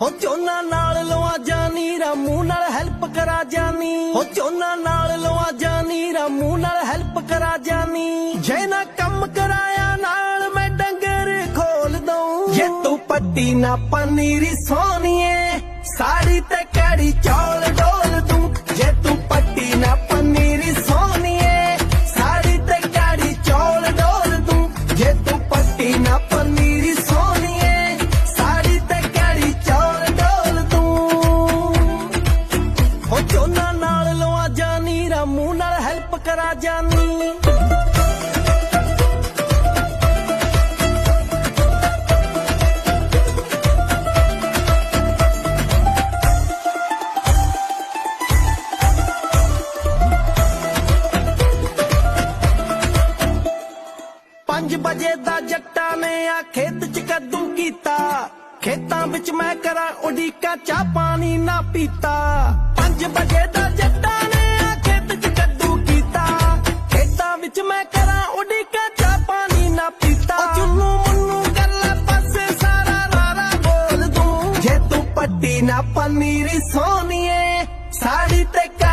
ਹੋ ਝੋਨਾ ਨਾਲ ਲਵਾ ਜਾਨੀ, ਰਾਮੂ ਨਾਲ ਹੈਲਪ ਕਰਾ ਜਾਨੀ। ਹੋ ਝੋਨਾ ਨਾਲ ਲਵਾ ਜਾਨੀ, ਰਾਮੂ ਨਾਲ ਹੈਲਪ ਕਰਾ ਜਾਨੀ। ਜੇ ਨਾ ਕੰਮ ਕਰਾਇਆ ਨਾਲ ਮੈਂ ਡੰਗਰ ਖੋਲ ਦਊਂ। ਜੇ ਤੂੰ ਪੱਟੀ ਨਾ ਪਨੀਰੀ ਸੋਨੀਏ, ਸਾੜੀ ਤੇ ਕੜੀ ਚੌਲ ਹੋ ਨਾਲ ਲਵਾ ਜਾਨੀ, ਰਾਮੂ ਨਾਲ ਹੈਲਪ ਕਰਾ ਜਾਨੀ। ਪੰਜ ਵਜੇ ਦਾ ਜੱਟਾ ਨੇ ਆ ਖੇਤ ਚ ਕੱਦੂ ਕੀਤਾ। ਖੇਤਾਂ ਵਿੱਚ ਮੈਂ ਕਰਾਂ ਉਡੀਕਾ, ਚਾਹ ਪਾਣੀ ਨਾ ਪੀਤਾ। ਪੰਜ ਵਜੇ ਦਾ ਜੱਟਾਂ ਨੇ ਆ ਖੇਤ ਚ ਕੱਦੂ ਕੀਤਾ। ਖੇਤਾਂ ਵਿੱਚ ਮੈਂ ਕਰਾਂ ਉਡੀਕਾ ਚਾਹ ਪਾਣੀ ਨਾ ਪੀਤਾ। ਉਹ ਚੁੱਲੂ ਮੁੰਨੂ ਕਰ ਲੈ ਪਾਸੇ ਸਾਰਾ ਰਾਰਾ ਬੋਲ ਦੂੰ। ਜੇ ਤੂੰ ਪੱਟੀ ਨਾ ਪਨੀਰੀ ਸੋਨੀਏ ਸਾੜੀ ਤੂੰ